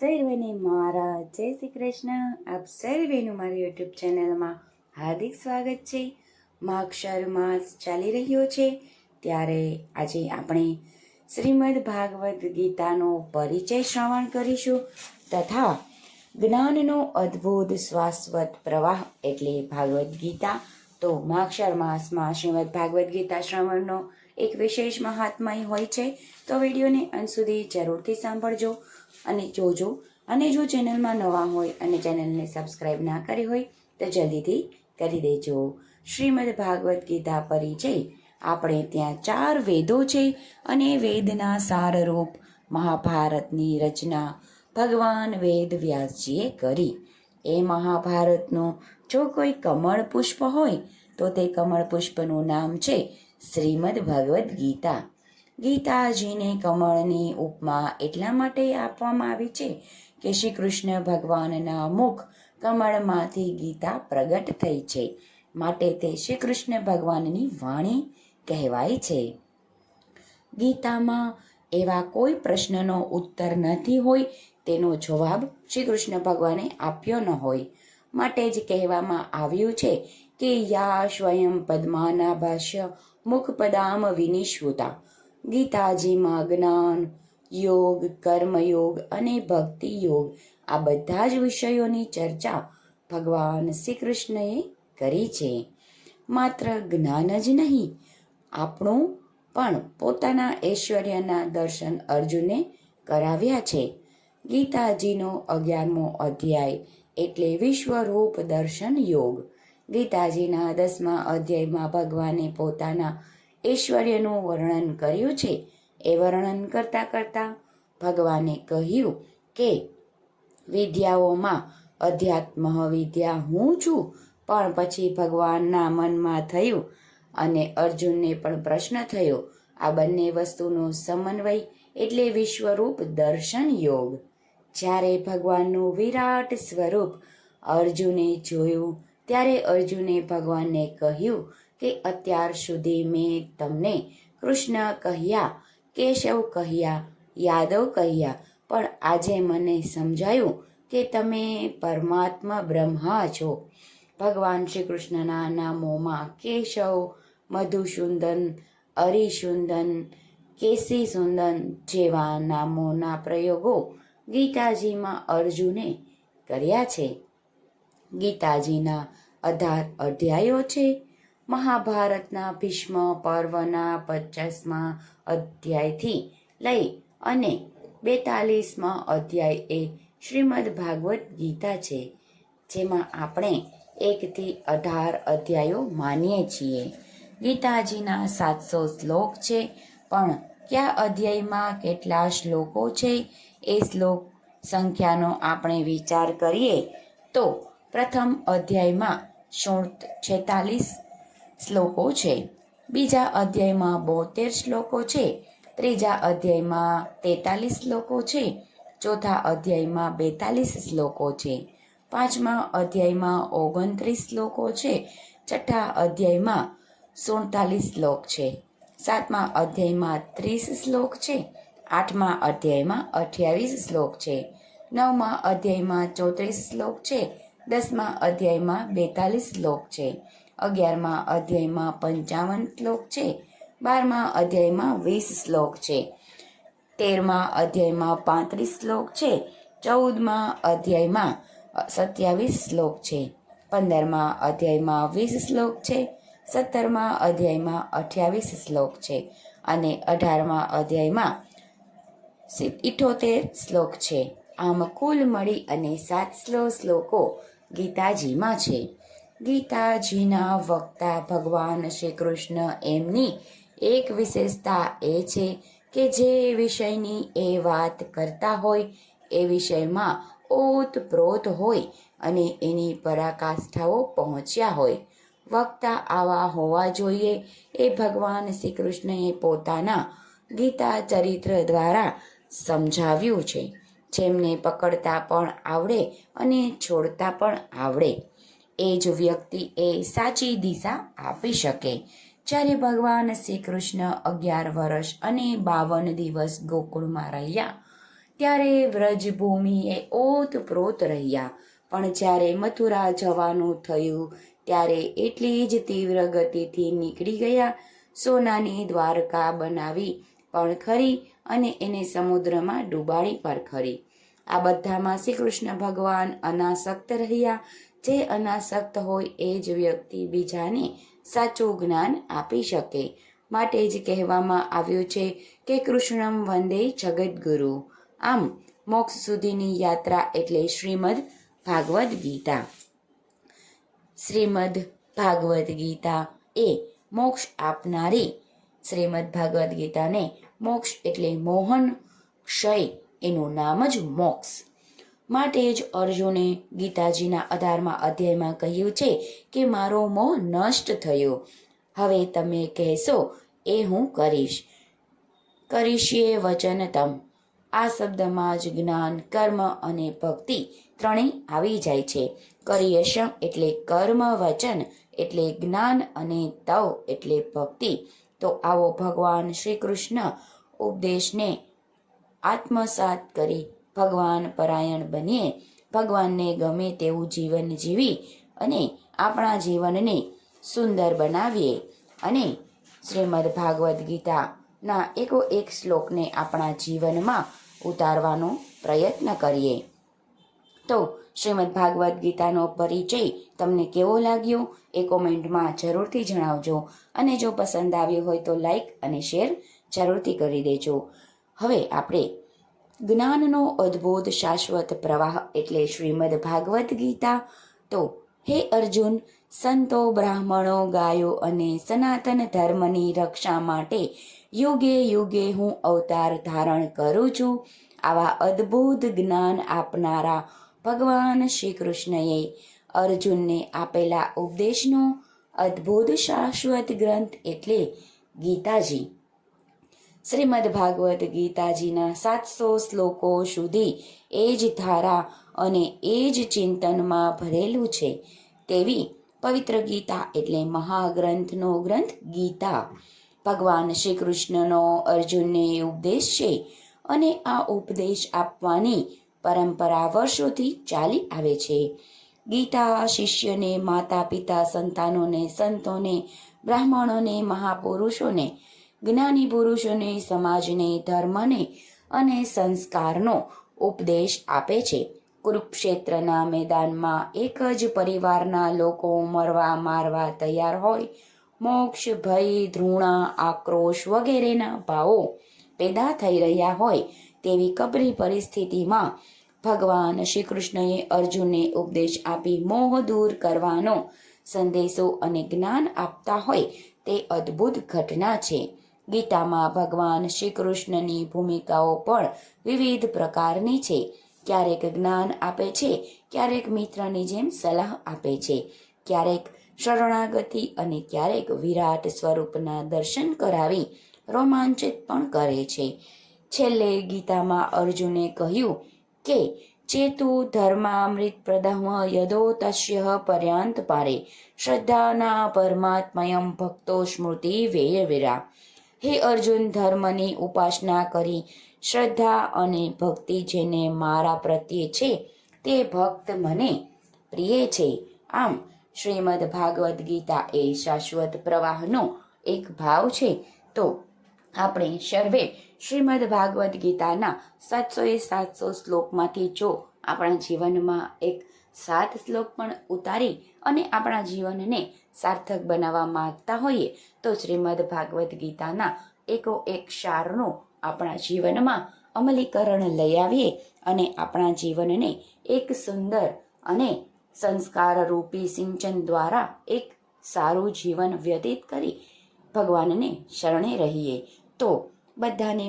સર્વેને મારા જય શ્રી કૃષ્ણ. આપ સર્વેનું મારી યુટ્યુબ ચેનલમાં હાર્દિક સ્વાગત છે. માક્ષર માસ ચાલી રહ્યો છે. ત્યારે આજે આપણે શ્રીમદ ભાગવત ગીતાનો પરિચય શ્રવણ કરીશું તથા જ્ઞાનનો અદ્ભુત શાશ્વત પ્રવાહ એટલે ભાગવદ્ ગીતા. તો માક્ષર માસમાં શ્રીમદ ભાગવદ્ ગીતા શ્રવણનો એક વિશેષ મહાત્મય હોય છે. તો વિડીયોને અંત સુધી જરૂરથી સાંભળજો. અને જોજો. અને જો ચેનલમાં નવા હોય અને ચેનલને સબસ્ક્રાઈબ ના કરી હોય, તો જલ્દીથી કરી દેજો. શ્રીમદ ભાગવત ગીતા પરિચય. આપણે ત્યાં ચાર વેદો છે અને વેદના સારરૂપ મહાભારતની રચના ભગવાન વેદ વ્યાસજીએ કરી. એ મહાભારતનું જો કોઈ કમળ પુષ્પ હોય, તો તે કમળ પુષ્પનું નામ છે શ્રીમદ ભગવદ્ ગીતા. ગીતાજીને કમળની ઉપમા એટલા માટે આપવામાં આવી છે કે શ્રી કૃષ્ણ ભગવાનના મુખ કમળમાંથી ગીતા પ્રગટ થઈ છે. માટે તે શ્રી કૃષ્ણ ભગવાનની વાણી કહેવાય છે. ગીતામાં એવા કોઈ પ્રશ્નનો ઉત્તર નથી હોય તેનો જવાબ શ્રી કૃષ્ણ ભગવાને આપ્યો ન હોય. માટે જ કહેવામાં આવ્યું છે કે યા સ્વયં પદ્માના ભાષ્ય મુખપદામ વિનિશ્વુતા ગીતાજીમાં જ્ઞાન, યોગ, કર્મયોગ અને ભક્તિ યોગ આ બધા જ વિષયોની ચર્ચા ભગવાન શ્રી કૃષ્ણએ કરી છે. માત્ર જ્ઞાન જ નહીં, આપણું પણ પોતાના ઐશ્વર્યના દર્શન અર્જુને કરાવ્યા છે. ગીતાજીનો અગિયારમો અધ્યાય એટલે વિશ્વરૂપ દર્શન યોગ. ગીતાજીના દસમા અધ્યાયમાં ભગવાને પોતાના ઐશ્વર્યનું વર્ણન કર્યું છે. એ વર્ણન કરતા કરતા ભગવાને કહ્યું કે, વિદ્યાઓમાં અધ્યાત્મ વિદ્યા હું છું, પણ પછી ભગવાનના મનમાં થયું અને અર્જુનને પણ પ્રશ્ન થયો. આ બંને વસ્તુનો સમન્વય એટલે વિશ્વરૂપ દર્શન યોગ. જ્યારે ભગવાનનું વિરાટ સ્વરૂપ અર્જુને જોયું, ત્યારે અર્જુને ભગવાનને કહ્યું કે અત્યાર સુધી મેં તમને કૃષ્ણ કહ્યા, કેશવ કહ્યા, યાદવ કહ્યા, પણ આજે મને સમજાયું કે તમે પરમાત્મા બ્રહ્મા છો. ભગવાન શ્રી કૃષ્ણના નામોમાં કેશવ, મધુસુંદન, અરિસુંદન કેસી સુંદન જેવા નામોના પ્રયોગો ગીતાજીમાં અર્જુને કર્યા છે. ગીતાજીના અઢાર અધ્યાયો છે. મહાભારતના ભીષ્મ, પર્વના પચાસમાં અધ્યાયથી લઈ અને બેતાલીસમાં અધ્યાય એ શ્રીમદ ભાગવત ગીતા છે, જેમાં આપણે એકથી અઢાર અધ્યાયો માનીએ છીએ. ગીતાજીના સાતસો શ્લોક છે, પણ કયા અધ્યાયમાં કેટલા શ્લોકો છે એ શ્લોક સંખ્યાનો આપણે વિચાર કરીએ તો પ્રથમ અધ્યાયમાં છેતાલીસ શ્લોકો છે. બીજા અધ્યાયમાં બોતેર શ્લોકો છે. ત્રીજા અધ્યાયમાં તેતાલીસ શ્લોકો છે. ચોથા અધ્યાયમાં બેતાલીસ શ્લોકો છે. પાંચમા અધ્યાયમાં ઓગણત્રીસ શ્લોકો છે. છઠ્ઠા અધ્યાયમાં સુડતાલીસ શ્લોક છે. સાતમા અધ્યાયમાં ત્રીસ શ્લોક છે. આઠમા અધ્યાયમાં અઠ્યાવીસ શ્લોક છે. નવમા અધ્યાયમાં ચોત્રીસ શ્લોક છે. દસમા અધ્યાયમાં બેતાલીસ શ્લોક છે. અગિયારમા અધ્યાયમાં પંચાવન શ્લોક છે. બારમા અધ્યાયમાં વીસ શ્લોક છે. તેરમા અધ્યાયમાં પાંત્રીસ શ્લોક છે. ચૌદમા અધ્યાયમાં સત્યાવીસ શ્લોક છે. પંદરમા અધ્યાયમાં વીસ શ્લોક છે. સત્તરમા અધ્યાયમાં અઠ્યાવીસ શ્લોક છે. અને અઢારમા અધ્યાયમાં ઇઠોતેર શ્લોક છે. આમ કુલ મળી અને સાતસો શ્લોકો ગીતાજીમાં છે. ગીતાજીના વક્તા ભગવાન શ્રી કૃષ્ણ એમની એક વિશેષતા એ છે કે જે વિષયની એ વાત કરતા હોય એ વિષયમાં ઓતપ્રોત હોય અને એની પરાકાષ્ઠાઓ પહોંચ્યા હોય. વક્તા આવા હોવા જોઈએ એ ભગવાન શ્રી કૃષ્ણએ પોતાના ગીતા ચરિત્ર દ્વારા સમજાવ્યું છે. જેમને પકડતા પણ આવડે અને છોડતા પણ આવડે. એ જ વ્યક્તિ એ સાચી દિશા આપી શકે. જ્યારે ભગવાન શ્રી કૃષ્ણ અગિયાર વર્ષ અને બાવન દિવસ ગોકુળમાં રહ્યા, ત્યારે વ્રજભૂમિએ ઓતપ્રોત રહ્યા. પણ જ્યારે મથુરા જવાનું થયું, ત્યારે એટલી જ તીવ્ર ગતિથી નીકળી ગયા, સોનાની દ્વારકા બનાવી પણ ખરી અને એને સમુદ્રમાં ડૂબાડી પર ખરી. આ બધામાં શ્રી કૃષ્ણ ભગવાન અનાસક્ત રહ્યા જે અનાસક્ત હોય એ જ વ્યક્તિ બીજાને સાચું જ્ઞાન આપી શકે. માટે જ કહેવામાં આવ્યું છે કે કૃષ્ણમ વંદે જગદગુરુ. આમ, મોક્ષ સુધીની યાત્રા એટલે શ્રીમદ ભાગવદ્ ગીતા. શ્રીમદ ભાગવદ્ ગીતા એ મોક્ષ આપનારી શ્રીમદ ભાગવદ્ ગીતાને મોક્ષ એટલે મોહન ક્ષય એનું નામ જ મોક્ષ. માટે જ અર્જુને ગીતાજીના અઢારમાં અધ્યાયમાં કહ્યું છે કે મારો મોહ નષ્ટ થયો. હવે તમે કહેશો, એ હું કરીશ? કરીશીએ વચન તમ. આ શબ્દમાં જ જ્ઞાન, કર્મ અને ભક્તિ ત્રણેય આવી જાય છે. કરિયશમ એટલે કર્મ વચન, એટલે જ્ઞાન અને તવ એટલે ભક્તિ. તો આવો ભગવાન શ્રી કૃષ્ણ ઉપદેશને આત્મસાત કરી ભગવાન પરાયણ બનીએ ભગવાનને ગમે તેવું જીવન જીવી અને આપણા જીવનને સુંદર બનાવીએ. અને શ્રીમદ ભાગવદ્ ગીતાના એકો એક શ્લોકને આપણા જીવનમાં ઉતારવાનો પ્રયત્ન કરીએ. તો શ્રીમદ ભાગવદ્ ગીતાનો પરિચય તમને કેવો લાગ્યો? એ કોમેન્ટમાં જરૂરથી જણાવજો. અને જો પસંદ આવ્યો હોય તો લાઈક અને શેર જરૂરથી કરી દેજો. હવે આપણે જ્ઞાનનો અદ્ભુત શાશ્વત પ્રવાહ એટલે શ્રીમદ ભાગવદ્ ગીતા. તો, હે અર્જુન, સંતો, બ્રાહ્મણો, ગાયો અને સનાતન ધર્મની રક્ષા માટે યુગે યુગે હું અવતાર ધારણ કરું છું. આવા અદ્ભુત જ્ઞાન આપનારા ભગવાન શ્રી કૃષ્ણએ અર્જુનને આપેલા ઉપદેશનો અદ્ભુત શાશ્વત ગ્રંથ એટલે ગીતાજી. શ્રીમદ ભાગવત ગીતાજીના સાતસો શ્લોકો સુધી એ જ ધારા અને એ જ ચિંતનમાં ભરેલું છે. તેવી પવિત્ર ગીતા એટલે મહાગ્રંથનો ગ્રંથ ગીતા. ભગવાન શ્રી કૃષ્ણનો અર્જુનને ઉપદેશ છે અને આ ઉપદેશ આપવાની પરંપરા વર્ષોથી ચાલી આવે છે. ગીતા શિષ્યને માતા પિતા સંતાનોને, સંતોને, બ્રાહ્મણોને, મહાપુરુષોને જ્ઞાની પુરુષોને, સમાજને, ધર્મને અને સંસ્કારનો ઉપદેશ આપે છે. કુરુક્ષેત્રના મેદાનમાં એક જ પરિવારના લોકો મરવા મારવા તૈયાર હોય. મોક્ષ, ભય, ધૃણા, આક્રોશ વગેરેના ભાવો પેદા થઈ રહ્યા હોય તેવી કપરી પરિસ્થિતિમાં ભગવાન શ્રી કૃષ્ણએ અર્જુનને ઉપદેશ આપી મોહ દૂર કરવાનો સંદેશો અને જ્ઞાન આપતા હોય તે અદ્ભુત ઘટના છે. ગીતામાં ભગવાન શ્રી કૃષ્ણની ભૂમિકાઓ પણ વિવિધ પ્રકારની છે. ક્યારેક જ્ઞાન આપે છે, ક્યારેક મિત્રની જેમ સલાહ આપે છે. ક્યારેક શરણાગતિ અને ક્યારેક વિરાટ સ્વરૂપના દર્શન કરાવી રોમાંચિત પણ કરે છે. છેલ્લે ગીતામાં અર્જુને કહ્યું કે ચેતુ ધર્મામૃત પ્રદહ યદો તસ્ય પર્યાંત પારે. શ્રદ્ધાના પરમાત્મયમ ભક્તો સ્મૃતિ વેયવિરા હે અર્જુન, ધર્મની ઉપાસના કરી. શ્રદ્ધા અને ભક્તિ જેને મારા પ્રત્યે છે, તે ભક્ત મને પ્રિય છે. આમ, શ્રીમદ ભાગવદ્ ગીતા એ શાશ્વત પ્રવાહનો એક ભાવ છે. તો આપણે સર્વે શ્રીમદ ભાગવદ્ ગીતાના સાતસો એ સાતસો શ્લોકમાંથી જો આપણા જીવનમાં એક સાત શ્લોક પણ ઉતારી અને આપણા જીવનને સાર્થક બનાવવા માગતા હોઈએ તો શ્રીમદ ભાગવદ્ ગીતાના એકો એક સારનું આપણા જીવનમાં અમલીકરણ લઈ આવીએ અને આપણા જીવનને એક સુંદર અને સંસ્કારરૂપી સિંચન દ્વારા એક સારું જીવન વ્યતીત કરી ભગવાનને શરણે રહીએ. તો બધાને